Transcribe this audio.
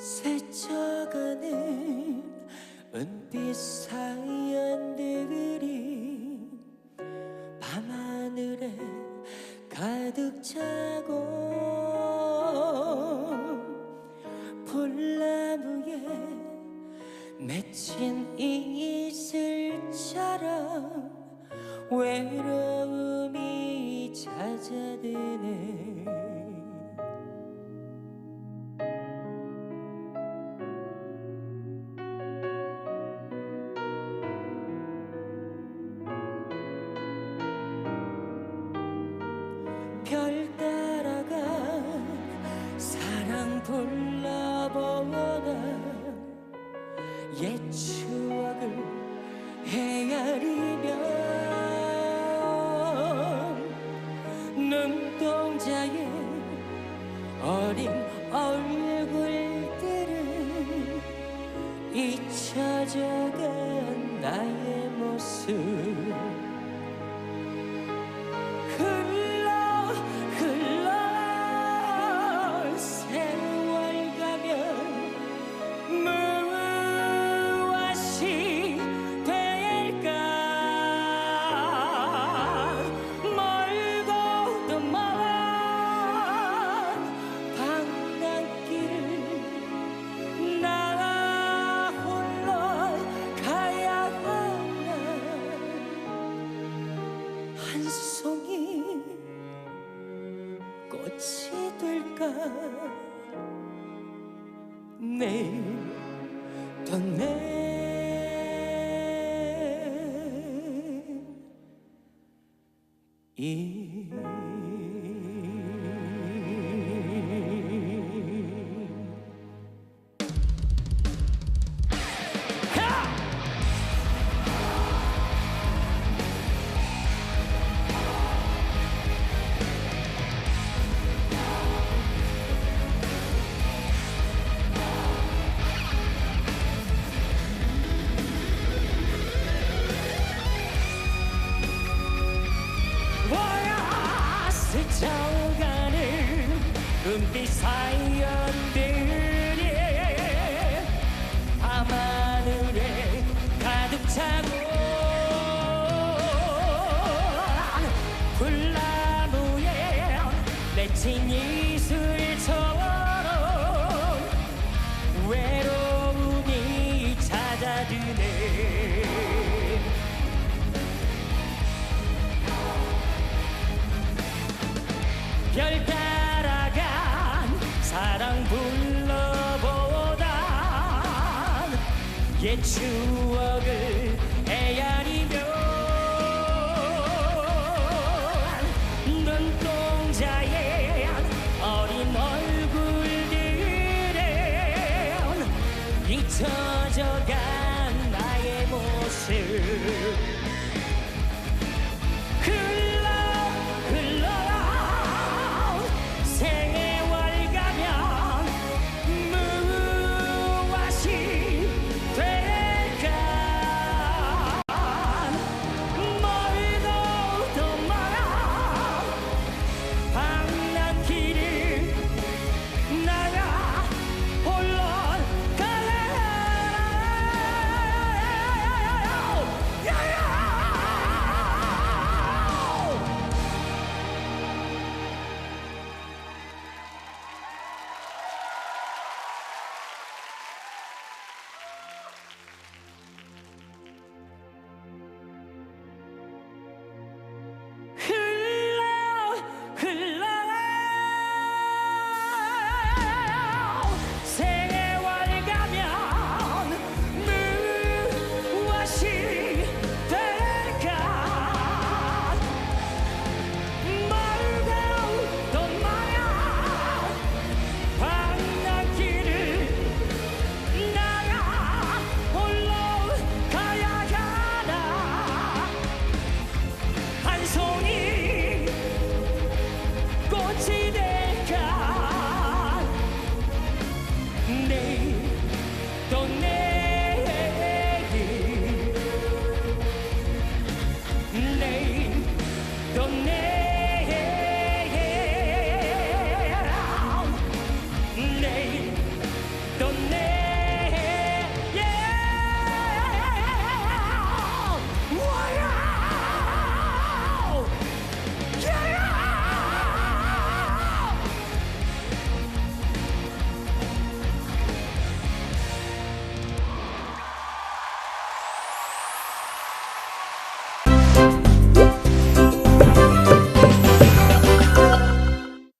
스쳐가는 은빛 사연들이 밤하늘에 가득 차고 볼나무에 맺힌 이슬처럼 외로움이 찾아드네 불러보나 옛 추억을 헤아리며 눈동자에 어린 얼굴들은 잊혀져간 나의 모습 한 송이 꽃이 될까? 내일 또 내일 은빛 사연들이 밤하늘에 가득 차고 불나무에 맺힌 이 불러보던 옛 추억을 헤아리면 눈동자의 어린 얼굴들에 잊혀져간 나의 모습.